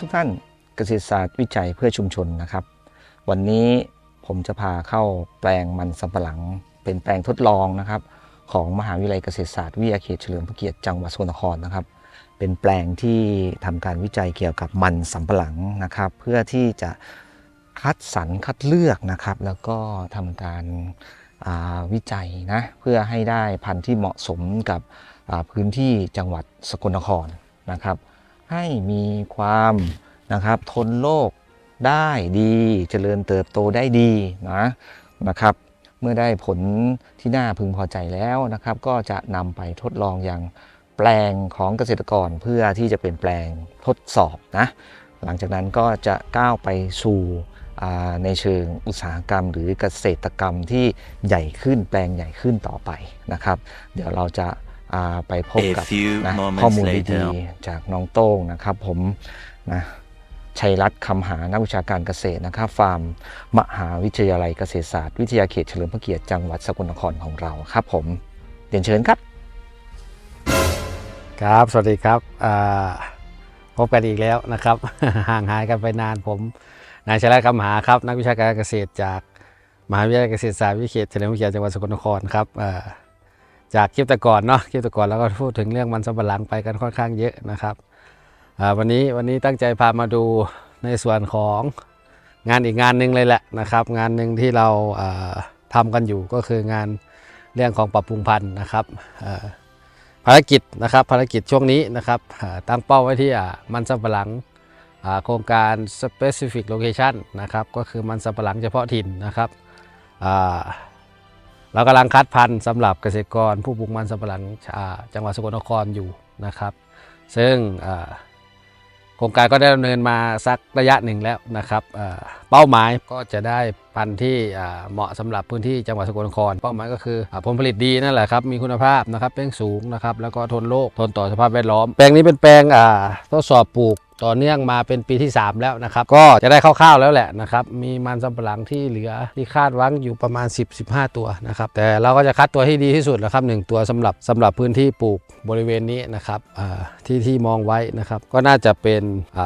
ทุกท่านเกษตรศาสตร์วิจัยเพื่อชุมชนนะครับ วันนี้ผมจะพาเข้าแปลงมันสำปะหลัง เป็นแปลงทดลองนะครับ ของมหาวิทยาลัยเกษตรศาสตร์วิทยาเขตเฉลิมพระเกียรติจังหวัดสกลนครนะครับ เป็นแปลงที่ทำการวิจัยเกี่ยวกับมันสำปะหลังนะครับ เพื่อที่จะคัดสรรคัดเลือกนะครับ แล้วก็ทำการาวิจัยนะเพื่อให้ได้พันธุ์ที่เหมาะสมกับพื้นที่จังหวัดสกลนครนะครับ ให้มีความนะครับทนโรคได้ดีเจริญเติบโตได้ดีนะนะครับ เมื่อได้ผลที่น่าพึงพอใจแล้วนะครับ ก็จะนำไปทดลองอย่างแปลงของเกษตรกรเพื่อที่จะเป็นแปลงทดสอบนะหลังจากนั้นก็จะก้าวไปสู่อ่าในเชิงอุตสาหกรรม หรือเกษตรกรรมที่ใหญ่ขึ้นแปลงใหญ่ขึ้นต่อไปนะครับ เดี๋ยวเราจะ ไปพบ A กับ few นะ moments ข้อมูล later ดีๆจากน้องโต้งนะครับ ผมนะชัยรัตน์คำหานักวิชาการเกษตรนะครับฟาร์มมหาวิทยาลัยเกษตรศาสตร์ วิทยาเขตเฉลิมพระเกียรติจังหวัดสกลนครของเราครับ ผมเรียนเชิญครับ ครับสวัสดีครับอ่าพบกันอีกแล้วนะครับ ห่างหายกันไปนานผมนายชลัดคำหาครับ นักวิชาการเกษตรจากมหาวิทยาลัยเกษตรศาสตร์วิทยาเขตเฉลิมพระเกียรติจังหวัดสกลนครครับอ่า จากคลิปแต่ก่อนเนาะคลิปแต่ก่อนแล้วก็พูดถึงเรื่องมันสำปะหลังไปกันค่อนข้างเยอะนะครับวันนี้วันนี้ตั้งใจพามาดูในส่วนของงานอีกงานหนึ่งเลยแหละนะครับ งานหนึ่งที่เราอ่าทำกันอยู่ก็คืองานเรื่องของปรับปรุงพันธุ์นะครับภารกิจนะครับภารกิจช่วงนี้นะครับตั้งเป้าไว้ที่มันสำปะหลังโครงการ specific location นะครับก็คือมันสำปะหลังเฉพาะถิ่นนะครับ เรากำลังคัดพันธุ์สำหรับเกษตรกรผู้ปลูกมันสำปะหลังจังหวัดสกลนครอยู่นะครับ ซึ่งโครงการก็ได้ดำเนินมาสักระยะหนึ่งแล้วนะครับเป้าหมายก็จะได้พันธุ์ที่เหมาะสำหรับพื้นที่จังหวัดสกลนคร เป้าหมายก็คือผลผลิตดีนั่นแหละครับมีคุณภาพนะครับแป้งสูงนะครับแล้วก็ทนโรคทนต่อสภาพแวดล้อม แปลงนี้เป็นแปลงทดสอบปลูก ต่อเนื่องมาเป็นปีที่ 3 แล้วนะครับ ก็จะได้คร่าวๆแล้วแหละนะครับ มีมันสำปะหลังที่เหลือที่คาดหวังอยู่ประมาณ 10-15 ตัวนะครับ แต่เราก็จะคัดตัวให้ดีที่สุดแล้วครับหนึ่งตัวสำหรับสำหรับพื้นที่ปลูกบริเวณนี้นะครับที่ที่มองไว้นะครับ ก็น่าจะเป็น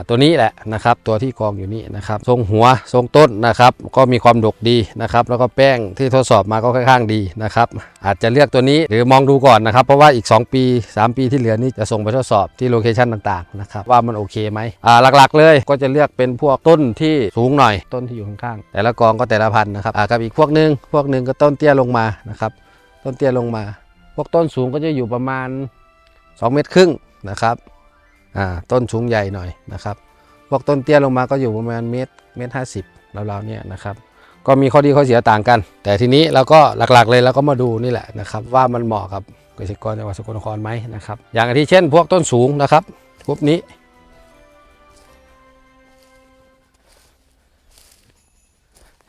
ตัวนี้แหละนะครับ ตัวที่กองอยู่นี่นะครับ ทรงหัวทรงต้นนะครับ ก็มีความดกดีนะครับ แล้วก็แป้งที่ทดสอบมาก็ค่อนข้างดีนะครับ อาจจะเลือกตัวนี้หรือมองดูก่อนนะครับ เพราะว่าอีก 2 ปี 3 ปีที่เหลือนี้จะส่งไปทดสอบที่โลเคชันต่างๆนะครับว่ามันโอเคไหมอ่าหลักๆ เลยก็จะเลือกเป็นพวกต้นที่สูงหน่อยต้นที่อยู่ข้างๆแต่ละกองก็แต่ละพันธุ์นะครับอ่ากับอีกพวกหนึงพวกหนึงก็ต้นเตี้ยลงมานะครับต้นเตี้ยลงมา พวกต้นสูงก็จะอยู่ประมาณ 2 เมตรครึ่งนะครับอ่าต้นสูงใหญ่หน่อยนะครับพวกต้นเตี้ยลงมาก็อยู่ประมาณเมตรเมตรห้าสิบราวๆเนี่ยนะครับ ก็มีข้อดีข้อเสียต่างกัน แต่ทีนี้เราก็หลักๆเลยเราก็มาดูนี่แหละนะครับว่ามันเหมาะกับเกษตรกรจังหวัดสกลนครไหมนะครับ อย่างที่เช่น พวกต้นสูงนะครับกลุ่มนี้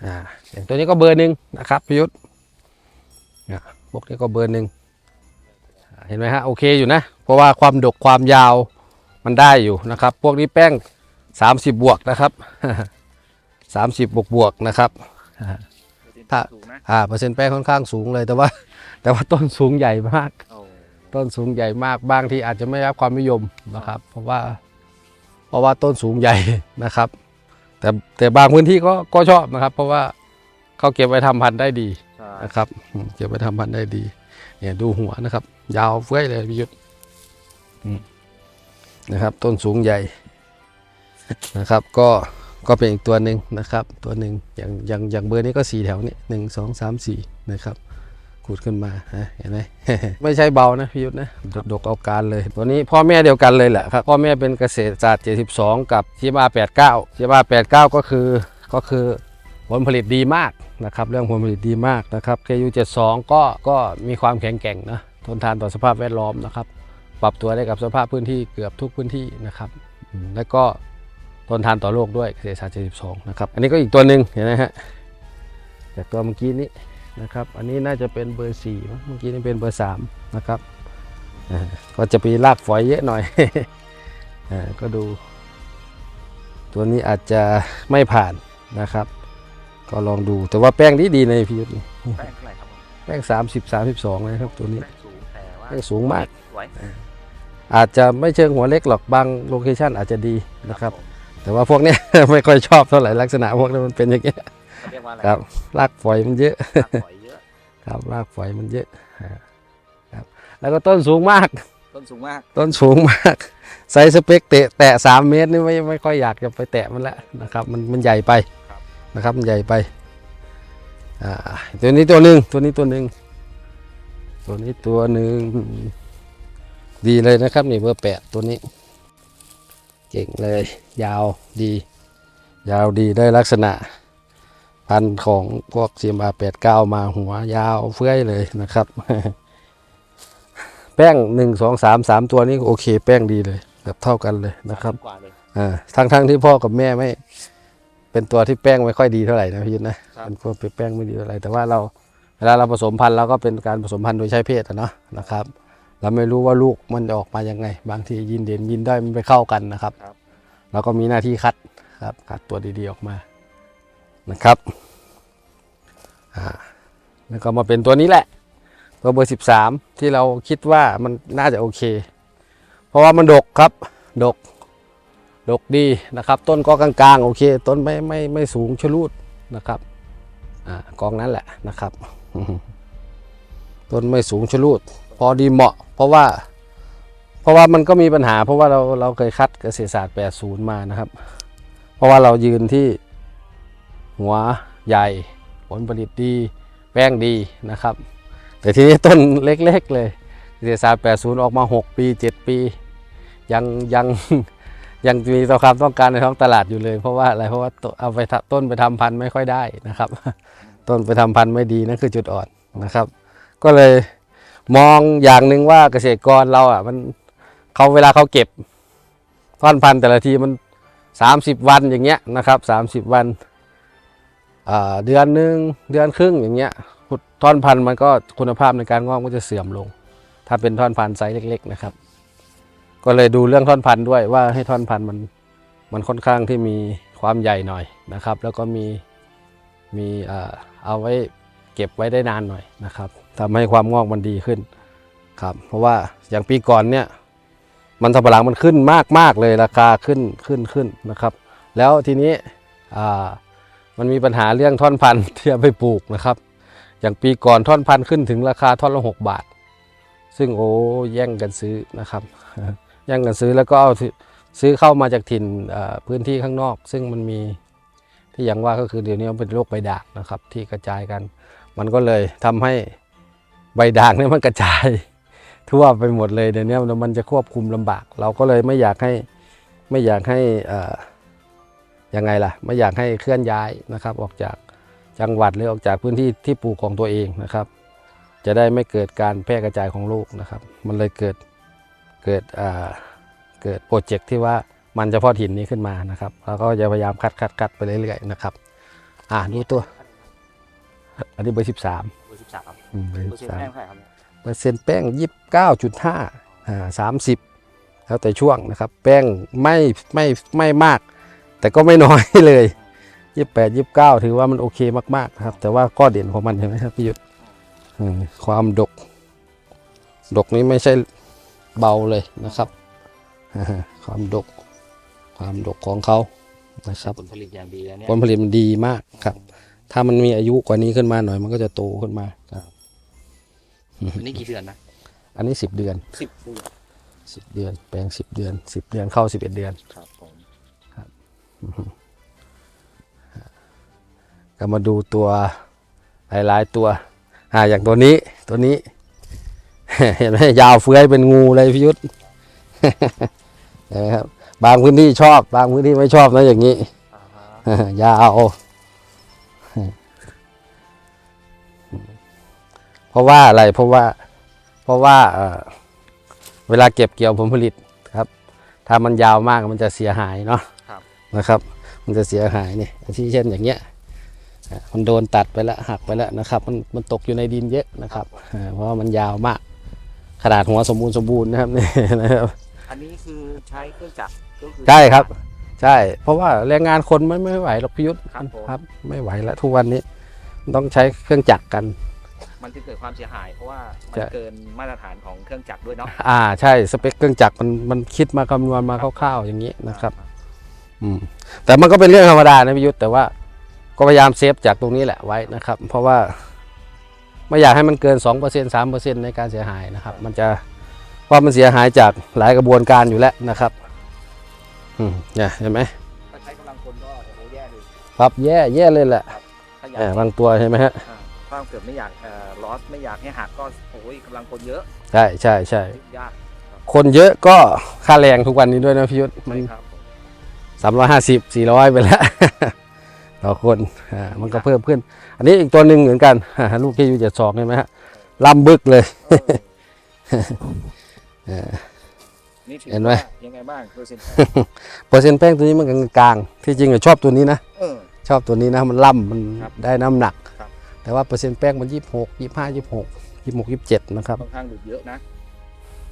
อ่าอย่างตัวนี้ก็เบอร์หนึ่งนะครับพิยุทธ์พวกนี้ก็เบอร์หนึ่งเห็นไหมฮะโอเคอยู่นะ เพราะว่าความดกความยาวมันได้อยู่นะครับ พวกนี้แป้ง 30 บวกนะครับ 30 บวกบวกนะครับ ถ้าอ่าเปอร์เซ็นต์แป้งค่อนข้างสูงเลยแต่ว่า แต่ว่าต้นสูงใหญ่มากต้นสูงใหญ่มากบางที่อาจจะไม่ได้รับความนิยมนะครับ เพราะว่า เพราะว่าต้นสูงใหญ่นะครับ แต่แต่บางพื้นที่ก็ก็ชอบนะครับ เพราะว่าเขาเก็บไว้ทำพันธุ์ได้ดีนะครับอืมเก็บไว้ทำพันธุ์ได้ดี เนี่ยดูหัวนะครับ ยาวเฟ้ยเลยพิยุทธ์อืมนะครับ ต้นสูงใหญ่นะครับ ก็ ก็เป็นอีกตัวหนึ่งนะครับ ตัวหนึ่งอย่างอย่างอย่างเบอร์นี้ก็สี่แถวนี่หนึ่งสองสามสี่นะครับขูดขึ้นมาฮะเห็นไหมไม่ใช่เบานะพี่ยุทธ์นะดกดกเอาการเลย ตัวนี้พ่อแม่เดียวกันเลยแหละครับ พ่อแม่เป็นเกษตรศาสตร์ 72 กับชีมา89ชีมา89 ก็คือก็คือผลผลิตดีมากนะครับเรื่องผลผลิตดีมากนะครับ KU 72 ก็ก็มีความแข็งแกร่งนะทนทานต่อสภาพแวดล้อมนะครับ ปรับตัวได้กับสภาพพื้นที่เกือบทุกพื้นที่นะครับ แล้วก็ ทนทานต่อโรคด้วยเกษตรศาสตร์ 72 นะครับ อันนี้ก็อีกตัวหนึ่งเห็นไหมฮะจากตัวเมื่อกี้นี้นะครับ อันนี้น่าจะเป็นเบอร์4มั้งเมื่อกี้นี่เป็นเบอร์ 3 นะครับอ่าก็จะมีรากฝอยเยอะหน่อยอ่าก็ดู ตัวนี้อาจจะไม่ผ่านนะครับ ก็ลองดูแต่ว่าแป้งดีดีๆในพิยุทธ์นี่แป้งเท่าไหร่ครับผมแป้ง 30 32นะครับตัวนี้แป้งสูงแต่ว่าแป้งสูงมากสวยอาจจะไม่เชิงหัวเล็กหรอกบางโลเคชันอาจจะดีนะครับ แต่ว่าพวกเนี้ย ไม่ค่อยชอบเท่าไหร่ลักษณะพวกนี้มันเป็นอย่างเงี้ยเขาเรียกว่าอะไรครับรากฝอยมันเยอะรากฝอยเยอะครับรากฝอยมันเยอะอ่าครับ แล้วก็ต้นสูงมาก ต้นสูงมาก ต้นสูงมากไซส์สเปคเตะแตะสามเมตรนี่ไม่ไม่ค่อยอยากจะไปแตะมันแล้วนะครับ มันมันใหญ่ไปนะครับมันใหญ่ไปอ่าตัวนี้ตัวหนึ่งตัวนี้ตัวหนึ่งตัวนี้ตัวหนึ่งดีเลยนะครับนี่เบอร์แปดตัวนี้ เก่งเลย ยาวดี ยาวดีได้ลักษณะ พันธุ์ของพวก CMR 89 มาหัวยาวเฟื้อยเลยนะครับ แป้งหนึ่งสองสามสามตัวนี้โอเค แป้งดีเลยแบบเท่ากันเลยนะครับกว่าเลยอ่าทั้งทั้งที่พ่อกับแม่ไม่ เป็นตัวที่แป้งไม่ค่อยดีเท่าไหร่นะพี่ยุทธนะครับเป็นพวกเป็นแป้งไม่ดีเท่าไหร่แต่ว่าเราเวลาเราผสมพันธุ์เราก็เป็นการผสมพันธุ์โดยใช้เพศอะเนาะนะครับ เราไม่รู้ว่าลูกมันจะออกมายังไง บางทียินเด่นยินได้อยมันไปเข้ากันนะครับ เราก็มีหน้าที่คัดครับคัดตัวดีๆออกมานะครับอ่าแล้วก็มาเป็นตัวนี้แหละ ตัวเบอร์ 13 ที่เราคิดว่ามันน่าจะโอเค เพราะว่ามันดกครับ ดก ดกดีนะครับ ต้นก็กลางๆ โอเค ต้นไม่ไม่ไม่สูงชะลูดนะครับอ่ากองนั้นแหละนะครับ ต้นไม่สูงชะลูด พอดีเหมาะ เพราะว่า เพราะว่ามันก็มีปัญหา เพราะว่าเราเราเคยคัดเกษตรศาสตร์ 80 มานะครับ เพราะว่าเรายืนที่หัวใหญ่ ผลผลิตดีแป้งดีนะครับ แต่ทีนี้ต้นเล็กๆเลยเกษตรศาสตร์ 80 ออกมา 6 ปี 7 ปี ยังยังยังมีต่อความต้องการในท้องตลาดอยู่เลย เพราะว่าอะไรเพราะว่าเอาไปทำต้นไปทำพันธุ์ไม่ค่อยได้นะครับ ต้นไปทำพันธุ์ไม่ดีนั่นคือจุดอ่อนนะครับ ก็เลย มองอย่างหนึ่งว่าเกษตรกรเราอะ มันเขาเวลาเขาเก็บท่อนพันธุ์แต่ละทีมัน30วันอย่างเงี้ยนะครับ30วันเดือนหนึ่งเดือนครึ่งอย่างเงี้ยท่อนพันธุ์มันก็คุณภาพในการงอกมันจะเสื่อมลง ถ้าเป็นท่อนพันธุ์ไซส์เล็ก ๆ นะครับ ก็เลยดูเรื่องท่อนพันธุ์ด้วยว่าให้ท่อนพันธุ์มันมันค่อนข้างที่มีความใหญ่หน่อยนะครับ แล้วก็มีมีเอ่อเอาไว้เก็บไว้ได้นานหน่อยนะครับ ทำให้ความงอกมันดีขึ้นครับเพราะว่าอย่างปีก่อนเนี่ยมันสำปะหลังมันขึ้นมากมากเลยราคาขึ้นขึ้นขึ้นนะครับ แล้วทีนี้อ่ามันมีปัญหาเรื่องท่อนพันธุ์ที่เอาไปปลูกนะครับ อย่างปีก่อนท่อนพันธุ์ขึ้นถึงราคาท่อนละหกบาท ซึ่งโอ้แย่งกันซื้อนะครับ แย่งกันซื้อแล้วก็เอาซื้อเข้ามาจากถิ่นพื้นที่ข้างนอก ซึ่งมันมีที่อย่างว่าก็คือเดี๋ยวนี้มันเป็นโรคใบด่างนะครับ ที่กระจายกัน มันก็เลยทำให้ ใบด่างเนี่ยมันกระจาย ทั่วไปหมดเลยเดี๋ยวนี้มันจะควบคุมลำบาก เราก็เลยไม่อยากให้ไม่อยากให้ออยังไงล่ะ ไม่อยากให้เคลื่อนย้ายนะครับ ออกจากจังหวัดหรือออกจากพื้นที่ที่ปลูกของตัวเองนะครับ จะได้ไม่เกิดการแพร่กระจายของโรคนะครับ มันเลยเกิดเกิดอ่าเกิดโปรเจกต์ที่ว่ามันเฉพาะถิ่นนี้ขึ้นมานะครับเราก็จะพยายามคัดคัดคัดไปเรื่อยๆนะครับ อ่าดูตัว อันนี้เบอร์สิบสาม เบอร์สิบสามเบอร์เปอร์สิเซ็นบต์สามแป้งเท่าไหร่ครับเปอร์เซ็นต์แป้งยี่สิบเก้าจุดห้าอ่าสามสิบแล้วแต่ช่วงนะครับ แป้งไม่ไม่ไม่มาก แต่ก็ไม่น้อยเลยยี่แปดยี่เก้าถือว่ามันโอเคมากๆนะครับ แต่ว่าข้อเด่นของมันเห็นไหมครับพี่ยุทธอืมความดก ดกนี้ไม่ใช่เบาเลยนะครับอ่าความดก ความดกของเขานะครับผลผลิตอย่างดีแล้วเนี่ยผลผลิตมันดีมากครับ ถ้ามันมีอายุกว่านี้ขึ้นมาหน่อยมันก็จะโตขึ้นมาครับ อันนี้กี่เดือนนะอันนี้สิบเดือนสิบเดือนสิบเดือน แปลงสิบเดือนสิบเดือนเข้าสิบเอ็ดเดือนครับผมก็มาดูตัวหลายๆตัวอ่าอย่างตัวนี้ตัวนี้ เห็นไหมยาวเฟื้อยเป็นงูเลยพิยุทธเห็นไหมครับบางพื้นที่ชอบ บางพื้นที่ไม่ชอบนะอย่างนี้อ่าฮะยาว เพราะว่าอะไรเพราะว่าเพราะว่าเอ่อเวลาเก็บเกี่ยวผลผลิตครับ ถ้ามันยาวมากมันจะเสียหายเนาะครับนะครับ มันจะเสียหายเนี่ยที่เช่นอย่างเงี้ยอะมันโดนตัดไปแล้วหักไปแล้วนะครับ มันมันตกอยู่ในดินเยอะนะครับอ่าเพราะว่ามันยาวมากขนาดหัวสมบูรณ์สมบูรณ์นะครับนี่นะครับอันนี้คือใช้เครื่องจักรก็คือใช่ครับ ใช่ เพราะว่าแรงงานคนไม่ไม่ไหวหรอกพิยุทธ์ครับผมครับไม่ไหวแล้วทุกวันนี้ต้องใช้เครื่องจักรกัน มันจะเกิดความเสียหาย เพราะว่ามันใช่เกินมาตรฐานของเครื่องจักรด้วยเนาะอ่าใช่สเปคเครื่องจักรมันมันคิดมาคำนวณมาคร่าวๆอย่างนี้นะครับ อืมแต่มันก็เป็นเรื่องธรรมดานะพิยุทธ์แต่ว่าก็พยายามเซฟจากตรงนี้แหละไว้นะครับ เพราะว่าไม่อยากให้มันเกิน 2% 3%ในการเสียหายนะครับ มันจะเพราะมันเสียหายจากหลายกระบวนการอยู่แล้วนะครับ อืมเนี่ยเห็นไหมถ้าใช้กำลังคนก็โอ้โหแย่เลยครับแย่แย่เลยแหละถ้าอยากเออบางตัวเห็นไหมฮะอ่า ถ้าเกิดไม่อยากเอ่อลอสไม่อยากให้หักก็โอ้ยกำลังคนเยอะใช่ใช่ใช่ยากคนเยอะก็ค่าแรงทุกวันนี้ด้วยนะพิยุทธ์มันใช่ครับผมสามร้อยห้าสิบสี่ร้อยไปแล้ว ต่อคนอ่ามันก็เพิ่มขึ้น อันนี้อีกตัวหนึ่งเหมือนกันอ่าลูกที่อยู่เจ็ดสองเห็นไหมฮะลำบึกเลย เออนี่ถือเห็นไหม ว่ายังไงบ้างเปอร์เซ็นต์เปอร์เซ็นต์แป้งตัวนี้มันกลางๆที่จริงอะชอบตัวนี้นะ เออ ชอบตัวนี้นะมันล่ำมันครับ ได้น้ำหนักครับ แต่ว่าเปอร์เซ็นต์แป้งมันยี่สิบหกยี่ห้ายี่หกยี่หกยี่เจ็ดนะครับ ค่อนข้างหลุดเยอะนะ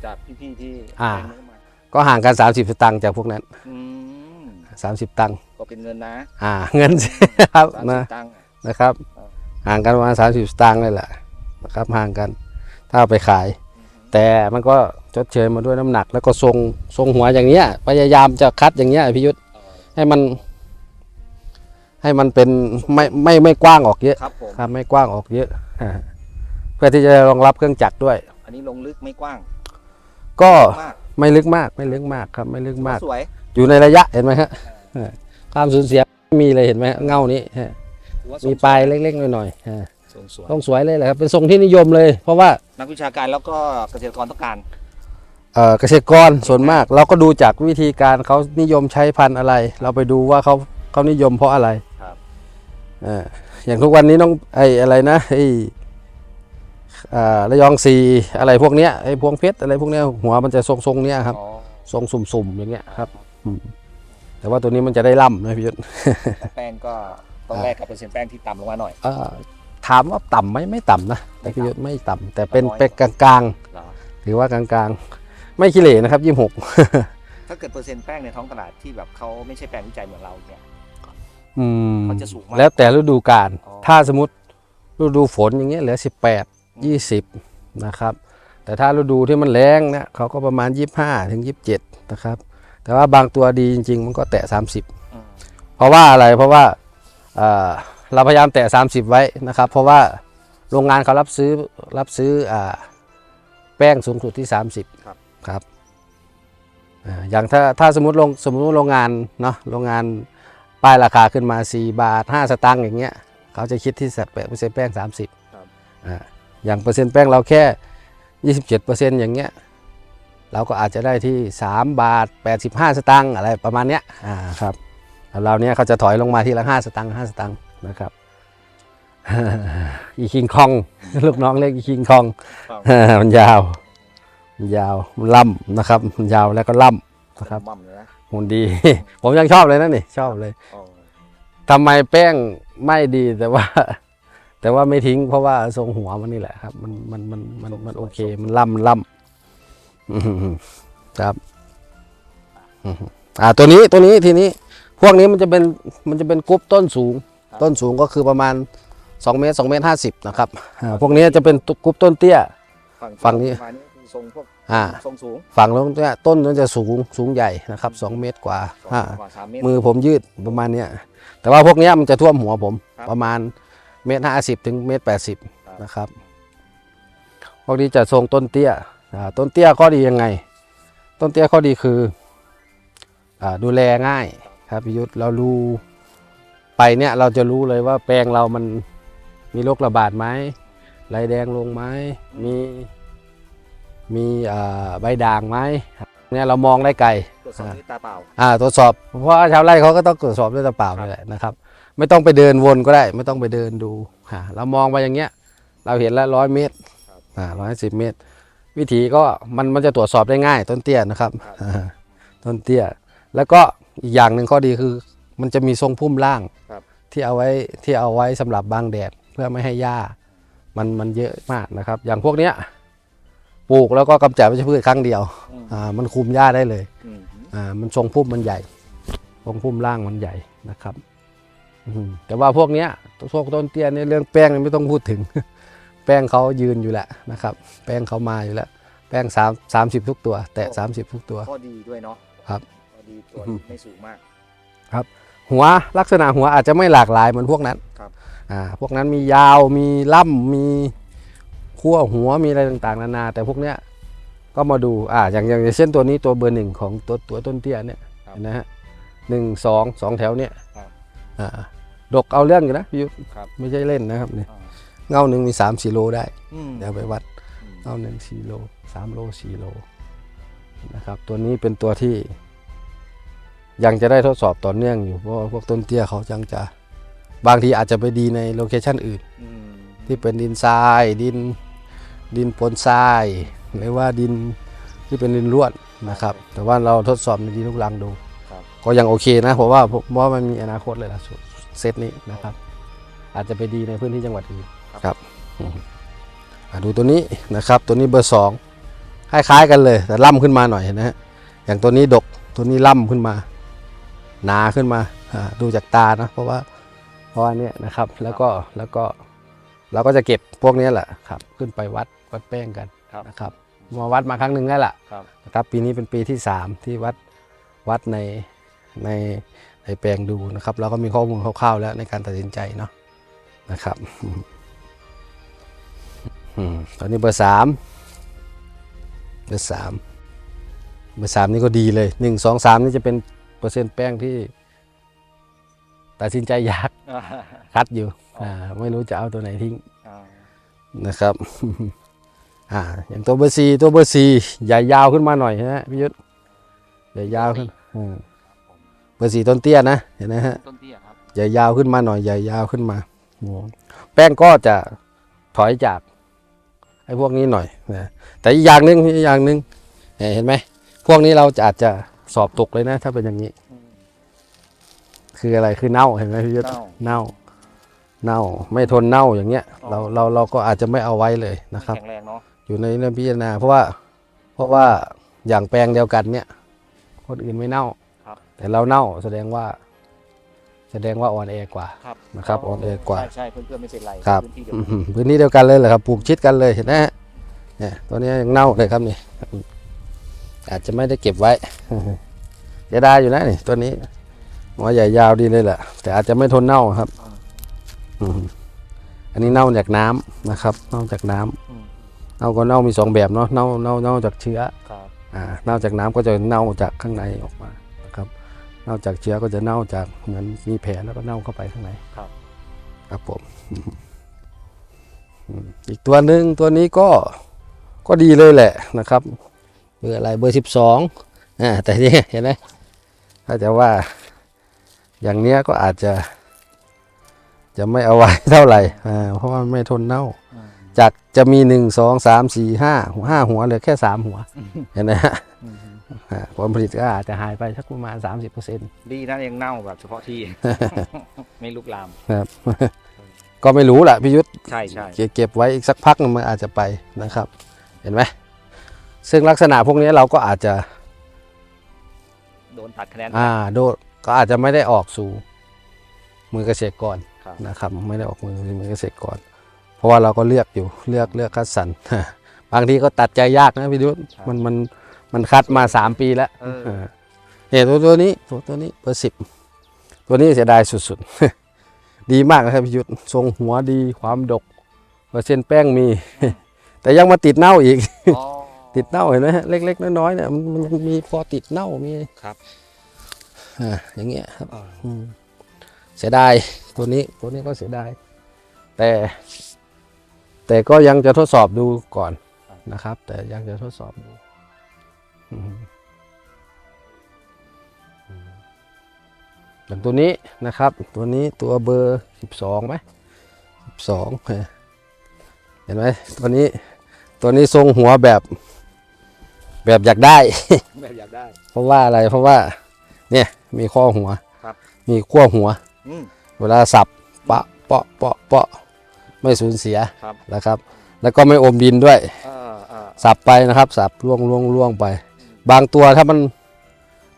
จากพี่ๆที่อ่าเป็นมือใหม่ก็ห่างกัน 30 สตางค์จากพวกนั้น อืม30 ตังค์ก็เป็นเงินนะอ่า เงิน ครับสามนะสิบตังค์นะครับอ่าห่างกันประมาณ30 สตางค์เลยแหละนะครับห่างกัน ถ้าเอาไปขาย แต่มันก็ชดเชยมาด้วยน้ำหนัก แล้วก็ทรงทรงหัวอย่างเนี้ยพยายามจะคัดอย่างเงี้ยพี่ยุทธเออให้มัน ให้มันเป็นไม่ไม่ไม่กว้างออกเยอะครับผมครับไม่กว้างออกเยอะอ่าเพื่อที่จะรองรับเครื่องจักรด้วย อันนี้ลงลึกไม่กว้างก็มากไม่ลึกมากไม่ลึกมากครับไม่ลึกมาก สวยอยู่ในระยะเห็นไหมฮะเออความสูญเสียไม่มีเลยเห็นไหมฮะเงานี้ฮะถือว่ามีทรงปลายเล็กๆหน่อยๆฮะทรงสวยต้องสวยเลยแหละครับเป็นทรงที่นิยมเลย เพราะว่านักวิชาการแล้วก็เกษตรกรต้องการ เอ่อเกษตรกรส่วนมาก เราก็ดูจากวิธีการเขานิยมใช้พันธุ์อะไร เราไปดูว่าเขาเขานิยมเพราะอะไรครับเอออย่างทุกวันนี้น้องไอ้อะไรนะไอ้อ่าระยองซีอะไรพวกเนี้ยไอ้พวงเพชรอะไรพวกเนี้ยหัวมันจะทรงทรงๆเนี้ยครับอ๋อทรงสุ่มๆอย่างเงี้ยครับอืมแต่ว่าตัวนี้มันจะได้ล่ำนะพี่ยุทธแต่แป้งก็ต้องแลกกับเปอร์เซ็นต์แป้งที่ต่ำลงมาหน่อยเอ่อถามว่าต่ำไหมไม่ต่ำนะแต่พี่ยุทธไม่ต่ำแต่เป็นน้อยเป็นกลางเหรอๆถือว่ากลางๆ ไม่ขี้เหร่นะครับยี่หกถ้าเกิดเปอร์เซ็นต์แป้งในท้องตลาดที่แบบเขาไม่ใช่แปลงวิจัยเหมือนเราเนี่ย อืมมันจะสูงมาก แล้วแต่ฤดูกาลอ๋อ ถ้าสมมติฤดูฝนอย่างเงี้ยเหลือ 18 20 นะครับ แต่ถ้าฤดูที่มันแรงเนี่ยเขาก็ประมาณ 25 ถึง 27 นะครับ แต่ว่าบางตัวดีจริง ๆ มันก็แตะ 30 อืมเพราะว่าอะไรเพราะว่าเอ่อเราพยายามแตะ 30 ไว้นะครับ เพราะว่าโรงงานเขารับซื้อรับซื้ออ่าแป้งสูงสุดที่ 30 ครับ ครับอ่าอย่างถ้าถ้าสมมติโรงสมมติว่าโรงงานเนาะโรงงาน ป้ายราคาขึ้นมา 4 บาท 5 สตางค์อย่างเงี้ยเขาจะคิดที่สัดแปดเปอร์เซ็นต์แป้ง 30ครับอ่าอย่างเปอร์เซ็นต์แป้งเราแค่ 27เปอร์เซ็นต์อย่างเงี้ยเราก็อาจจะได้ที่ 3 บาท 85 สตางค์อะไรประมาณเนี้ยอ่าครับแล้วเราเนี้ยเขาจะถอยลงมาทีละ 5 สตางค์5สตางค์นะครับอีคิงคอง ลูกน้องเรียกอีคิงคองครับมันยาว มันยาวมันล่ำนะครับ มันยาวแล้วก็ล่ำนะครับมั่มเลยนะ หุ่นดี ผมยังชอบเลยนะนี่ ชอบเลยอ๋อทำไมแป้งไม่ดีแต่ว่า แต่ว่าไม่ทิ้งเพราะว่าทรงหัวมันนี่แหละครับ มันมันมันมันมันโอเค มันล่ำมันล่ำอื้อหือครับอื้อหืออ่าตัวนี้ตัวนี้ทีนี้ พวกนี้มันจะเป็นมันจะเป็นกรุ๊ปต้นสูง ต้นสูงก็คือประมาณ2เมตร2เมตร50นะครับอ่าพวกนี้จะเป็นกรุ๊ปต้นเตี้ยฝั่งนี้ฝั่งนี้คือทรงพวก อ่าทรงสูงฝั่งตรงเนี้ยต้นมันจะสูงสูงใหญ่นะครับสองเมตรกว่าสองอ่า กว่าสามเมตร มือผมยืดประมาณเนี้ยแต่ว่าพวกเนี้ยมันจะท่วมหัวผมครับประมาณเมตรห้าสิบถึงเมตรแปดสิบครับ นะครับ พวกนี้จะทรงต้นเตี้ยอ่าต้นเตี้ยข้อดียังไง ต้นเตี้ยข้อดีคืออ่าดูแลง่ายครับพิยุทธเรารู้ไปเนี่ยเราจะรู้เลยว่าแปลงเรามันมีโรคระบาดไหมไรแดงลงไหมมี มีอ่าใบด่างไหมเนี่ยเรามองได้ไกลตรวจสอบด้วยตาเปล่าอ่าตรวจสอบเพราะว่าชาวไร่เขาก็ต้องตรวจสอบด้วยตาเปล่านี่แหละนะครับ ไม่ต้องไปเดินวนก็ได้ ไม่ต้องไปเดินดูอ่าเรามองไปอย่างเงี้ย เราเห็นแล้วร้อยเมตรอ่าร้อยสิบเมตร วิธีก็มันมันจะตรวจสอบได้ง่าย ต้นเตี้ยนะครับอ่าต้นเตี้ย แล้วก็อีกอย่างหนึ่งข้อดีคือมันจะมีทรงพุ่มล่างครับที่เอาไว้ที่เอาไว้สำหรับบังแดดเพื่อไม่ให้หญ้ามันมันเยอะมากนะครับ อย่างพวกเนี้ย ปลูกแล้วก็กำจัดวัชพืชครั้งเดียวอืม อ่ามันคุมหญ้าได้เลยอืมอ่ามันทรงพุ่มมันใหญ่ทรงพุ่มล่างมันใหญ่นะครับอืมแต่ว่าพวกเนี้ยพวกต้นเตี้ยเนี่ยเรื่องแป้งเนี่ยไม่ต้องพูดถึง แป้งเขายืนอยู่แล้วนะครับ แป้งเขามาอยู่แล้ว แป้งสามสามสิบทุกตัว แตะสามสิบทุกตัว ข้อดีด้วยเนาะครับ ข้อดีตัวไม่สูงมาก หัวลักษณะหัวอาจจะไม่หลากหลายเหมือนพวกนั้นครับ อ่าพวกนั้นมียาวมีล่ำมี ขั้วหัวมีอะไรต่างๆ นานา แต่พวกเนี้ยก็มาดูอ่าอย่างอย่างอย่างเช่นตัวนี้ตัวเบอร์หนึ่งของตัวตัวต้นเตี้ยเนี่ยครับเห็นนะฮะหนึ่งสองสองแถวเนี่ยครับอ่าดกเอาเรื่องอยู่นะพี่ยุทธครับ ไม่ใช่เล่นนะครับเนี่ยอ่าเงาหนึ่งมี3ามสี่โลได้ อืม เดี๋ยวไปวัดอืมเงาหนึ่งสี่โลสามโลสี่โลนะครับ ตัวนี้เป็นตัวที่ ยังจะได้ทดสอบต่อเนื่องอยู่ เพราะว่าพวกต้นเตี้ยเขายังจะ บางทีอาจจะไปดีในโลเคชันอื่น อืมที่เป็นดินทรายดิน ดินปนทราย หรือว่าดินที่เป็นดินร่วนนะครับ แต่ว่าเราทดสอบในดินลูกรังดูครับก็ยังโอเคนะเพราะว่าเพราะว่ามันมีอนาคตเลยล่ะเซตนี้นะครับ อาจจะไปดีในพื้นที่จังหวัดอื่นครับอืมอะดูตัวนี้นะครับ ตัวนี้เบอร์สองคล้ายๆกันเลย แต่ล่ำขึ้นมาหน่อยนะฮะอย่างตัวนี้ดกตัวนี้ล่ำขึ้นมา หนาขึ้นมาอ่าดูจากตานะเพราะว่าเพราะว่าเนี่ยนะครับแล้วก็แล้วก็เราก็จะเก็บพวกนี้แหละครับ ขึ้นไปวัด วัดแป้งกันครับนะครับมาวัดมาครั้งหนึ่งได้แหละครับ นะครับปีนี้เป็นปีที่ 3 ที่วัดวัดในในในแปลงดูนะครับเราก็มีข้อมูลคร่าวๆแล้วในการตัดสินใจเนาะนะครับอืมตอนนี้เบอร์สามเบอร์สามเบอร์สามนี่ก็ดีเลยหนึ่งสองสามนี่จะเป็นเปอร์เซ็นต์แป้งที่ ตัดสินใจยากอ่าคัดอยู่อ๋ออ่อ่าไม่รู้จะเอาตัวไหนทิ้งอ่านะครับ อ่าอย่างตัวเบอร์สี่ตัวเบอร์สี่ใหญ่ยาวขึ้นมาหน่อยนะพี่ยุทธใหญ่ยาวขึ้นอืมเบอร์สี่ต้นเตี้ยนะเห็นไหมฮะต้นเตี้ยครับใหญ่ยาวขึ้นมาหน่อยใหญ่ยาวขึ้นมาอืมแป้งก็จะถอยจากไอ้พวกนี้หน่อยนะแต่อีกอย่างหนึ่งอีกอย่างหนึ่งเนี่ยเห็นไหมพวกนี้เราจะอาจจะสอบตกเลยนะ ถ้าเป็นอย่างนี้อืมคืออะไรคือเน่าเห็นไหมพี่ยุทธเน่าเน่า เน่า ไม่ทนเน่าอย่างเงี้ยอ๋อเราเราเราก็อาจจะไม่เอาไว้เลยนะครับแข็งแรงเนาะ อยู่ในเรื่องพิจารณา เพราะว่าเพราะว่าอย่างแปลงเดียวกันเนี่ย คนอื่นไม่เน่า ครับแต่เราเน่าแสดงว่า แสดงว่าอ่อนแอกว่า ครับนะครับอ่อนแอกว่า ใช่ใช่เพื่อนๆไม่เป็นไรครับ พื้นที่เดียวกันอื้อหือพื้นที่เดียวกันเลยเหรอครับปลูกชิดกันเลยเห็นไหมฮะเนี่ยตัวนี้ยังเน่าเลยครับนี่ อาจจะไม่ได้เก็บไว้เสียดายอยู่นะนี่ตัวนี้หัวใหญ่ยาวดีเลยแหละแต่อาจจะไม่ทนเน่าครับอืมอันนี้เน่าจากน้ำนะครับ เน่าจากน้ำอืมเน่าก็เน่ามีสองแบบเนาะเน่าเน่าเน่าจากเชื้อครับอ่าเน่าจากน้ำก็จะเน่าจากข้างในออกมานะครับเน่าจากเชื้อก็จะเน่าจากเหมือนมีแผลแล้วก็เน่าเข้าไปข้างในครับ ครับผมอืมอีกตัวหนึ่งตัวนี้ก็ก็ดีเลยแหละนะครับ เบอร์อะไรเบอร์สิบสองอ่าแต่นี่เห็นไหมถ้าจะว่าอย่างเนี้ยก็อาจจะ จะไม่เอาไว้เท่าไหร่อ่าเพราะว่าไม่ทนเน่าอืม จากจะมีหนึ่งสองสามสี่ห้าห้าหัวเหลือแค่สามหัวเห็นไหมฮะอืมอ่าผลผลิตก็อาจจะหายไปสักประมาณสามสิบเปอร์เซ็นต์ดีนะยังเน่าแบบเฉพาะที่ ไม่ลุกลามครับ ก็ไม่รู้แหละพี่ยุทธใช่ใช่เก็บเก็บไว้อีกสักพักหนึงมันอาจจะไปนะครับ เห็นไหมซึ่งลักษณะพวกนี้เราก็อาจจะ โดนตัดคะแนนอ่าโดดก็อาจจะไม่ได้ออกสู่มือเกษตรกรครับนะครับ ไม่ได้ออกมือมือเกษตรกรเพ ราะว่าเราก็เลือกอยู่เลือกเลือกคัดสรรบางทีก็ตัดใจยากนะพี่ยุทธมันมันมันคัดมาสามปีแล้วเออเออเนี่ยตัวตัวนี้ตัวตัวนี้เบอร์สิบตัวนี้เสียดายสุดๆ ดีมากนะครับพี่ยุทธทรงหัวดีความดกเปอร์เซ็นต์แป้งมี แต่ยังมาติดเน่าอีกอ๋อติดเน่าเห็นไหมฮะเล็ก ๆ น้อยๆเนี่ยมันมันยังมีพอติดเน่ามีครับอ่าอย่างเงี้ยครับอ่าอืมเสียดายตัวนี้ตัวนี้ก็เสียดายแต่ แต่ก็ยังจะทดสอบดูก่อนนะครับ แต่ยังจะทดสอบดูอืมอืมอย่างตัวนี้นะครับ ตัวนี้ตัวเบอร์สิบสองไหมสิบสองเห็นไหมตัวนี้ตัวนี้ทรงหัวแบบแบบอยากได้ แบบอยากได้ เพราะว่าอะไรเพราะว่า เนี่ยมีข้อหัวครับมีขั้วหัวอืมเวลาสับปะเปาะเปาะเปาะ ไม่สูญเสียครับนะครับ แล้วก็ไม่อมดินด้วยเออเออสับไปนะครับ สับล่วงล่วงล่วงไป บางตัวถ้ามัน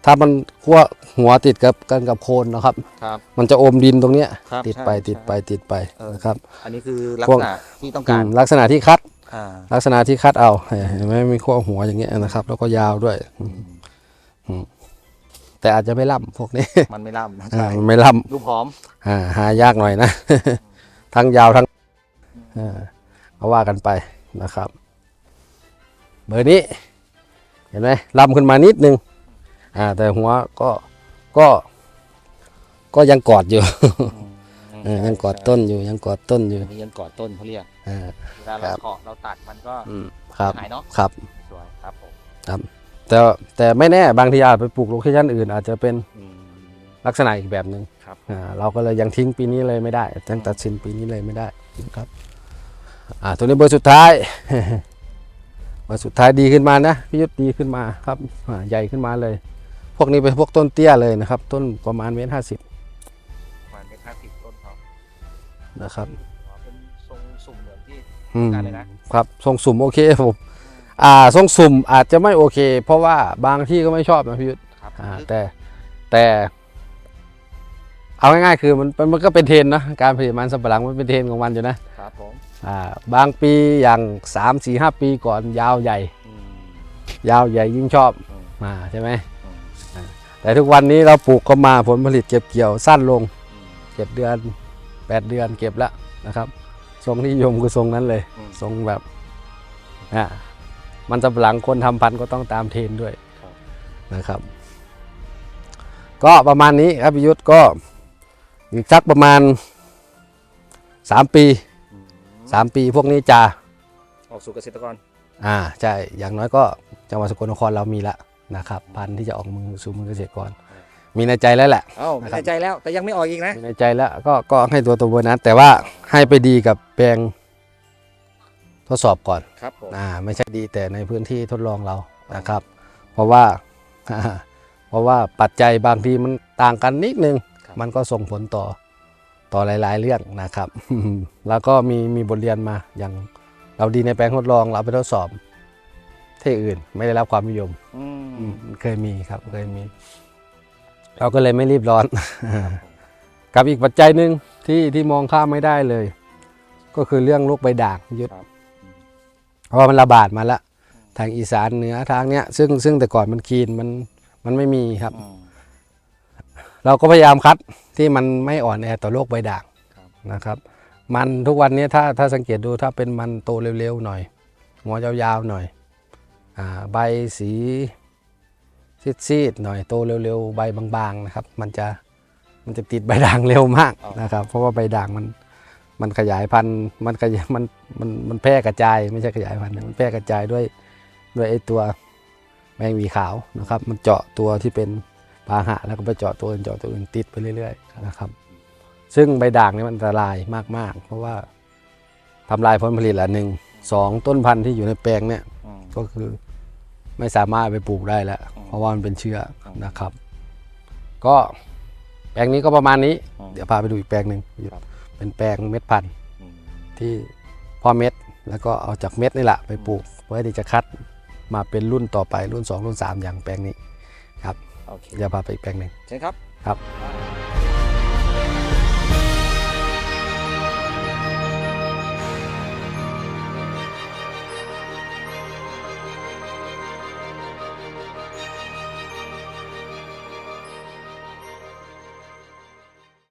ถ้ามันขั้วหัวติดกับกันกับโคนนะครับ ครับ มันจะอมดินตรงเนี้ย ครับติดไปใช่ติดไปใช่ติดไปเออ นะครับ อันนี้คือลักพวษกณะที่ต้องอืการมลักษณะที่คัด อ่าลักษณะที่คัดเอาเห็นไหมมีขั้วหัวอย่างเงี้ยนะครับ แล้วก็ยาวด้วยอืมแต่อาจจะไม่ล่ำพวกนี้มันไม่ล่ำอ่าใช่มันไม่ล่ดูผอมำอ่าหายากหน่อยนะ ทั้งยาวทั้ง อ่าก็ว่ากันไปนะครับ เบอร์นี้ เห็นไหมล่ำขึ้นมานิดนึงอ่าแต่หัวก็ก็ก็ยังกอดอยู่เออยังกอดต้นอยู่ยังกอดต้นอยู่อันนี้ยังกอดต้นเขาเรียกอ่าเวลาครัเราบเคาะเราตัดมันก็อืมครับหายเนาะครับสวยครับผมแต่แต่ไม่แน่บางทีอาจไปปลูกโลเคชั่นอื่น อาจจะเป็นอืมลักษณะอีกแบบหนึ่งครับอ่าเราก็เลยยังทิ้งปีนี้เลยไม่ได้ยังตัดสินปีนี้เลยไม่ได้ครับ อ่าตัวนี้เบอร์สุดท้ายเบอร์สุดท้ายดีขึ้นมานะพิยุทธดีขึ้นมาครับอ่าใหญ่ขึ้นมาเลย พวกนี้เป็นพวกต้นเตี้ยเลยนะครับ ต้นประมาณเมตรห้าสิบประมาณเมตรห้าสิบต้นเขานะครับอ๋อเป็นทรงสุ่มเหมือนที่อืมการเลยนะครับทรงสุ่มโอเคผมอ่าทรงสุ่มอาจจะไม่โอเค เพราะว่าบางที่ก็ไม่ชอบนะพิยุทธครับอ่าแต่แต่เอาง่ายๆคือมันมันมันก็เป็นเทรนด์นะการผลิตมันสำปะหลังมันเป็นเทรนด์ของมันอยู่นะครับผมอ่าบางปีอย่าง 3 4 5 ปีก่อนยาวใหญ่อืมยาวใหญ่ยิ่งชอบอืมอ่าใช่ไหมอืมแต่ทุกวันนี้เราปลูกเข้ามาผลผลิตเก็บเกี่ยวสั้นลงอืมเจ็ดเดือน 8 เดือนเก็บแล้วนะครับทรงนิยมคือทรงนั้นเลยอืมทรงแบบอ่ามันสำปะหลังคนทำพันธุ์ก็ต้องตามเทรนด์ด้วยครับนะครับ ก็ประมาณนี้ครับพิยุทธก็อีกสักประมาณ 3 ปี อืม3ปีพวกนี้จะออกสู่เกษตรกร อ่าใช่อย่างน้อยก็จังหวัดสกลนครเรามีละนะครับพันธุ์ที่จะออกมือสู่มือเกษตรกร มีในใจแล้วแหละ เอ้านะครับในใจแล้วแต่ยังไม่ออกอีกนะ มีในใจแล้วก็ก็ให้ตัวตัวเบอร์นั้นแต่ว่าให้ไปดีกับแปลงทดสอบก่อน ครับผม อ่าไม่ใช่ดีแต่ในพื้นที่ทดลองเรานะครับ เพราะว่า เพราะว่าปัจจัยบางทีมันต่างกันนิดนึงมันก็ส่งผลต่อ ต่อหลายๆ เรื่องนะครับ แล้วก็มีมีบทเรียนมาอย่างเราดีในแปลงทดลองเราไปทดสอบที่อื่น ไม่ได้รับความนิยมอือืมมเคยมีครับเคยมี เราก็เลยไม่รีบร้อน กับอีกปัจจัยหนึ่งที่ที่มองข้ามไม่ได้เลย ก็คือเรื่องโรคใบด่างยุดครับ เพราะว่ามันระบาดมาแล้วทางอีสานเหนือทางเนี้ย ซึ่งซึ่งแต่ก่อนมันคีนมันมันไม่มีครับ อืม เราก็พยายามคัดที่มันไม่อ่อนแอต่อโรคใบด่างครับนะครับ มันทุกวันนี้ถ้าถ้าสังเกตดูถ้าเป็นมันโตเร็วๆหน่อยหัวยาวๆหน่อยอาใบสีซีดๆหน่อยโตเร็วๆใบบางๆนะครับ มันจะมันจะติดใบด่างเร็วมากนะครับ เพราะว่าใบด่างมันมันขยายพันธุ์มันขยายมันมันมันแพร่กระจายไม่ใช่ขยายพันธุ์นะมันแพร่กระจายด้วยด้วยไอ้ตัวแมงหวีขาวนะครับ มันเจาะตัวที่เป็น พาหะแล้วก็ไปเจาะตัวอื่นเจาะตัวอื่นติดไปเรื่อยๆนะครับ ซึ่งใบด่างนี่มันอันตรายมาก ๆ เพราะว่าทำลายผลผลิตละหนึ่งสองต้นพันธุ์ที่อยู่ในแปลงเนี่ยอืม ก็คือไม่สามารถไปปลูกได้แล้ว เพราะว่ามันเป็นเชื้อนะครับ ก็แปลงนี้ก็ประมาณนี้ อืม เดี๋ยวพาไปดูอีกแปลงหนึ่งเป็นแปลงเม็ดพันธุ์ อืมที่พ่อเม็ดแล้วก็เอาจากเม็ดนี่แหละไปปลูก เพื่อที่จะคัดมาเป็นรุ่นต่อไปรุ่น 2 รุ่น 3 อย่างแปลงนี้ อเคเยวพาไปอีกแปลงหนึ่งใชิญครับครับ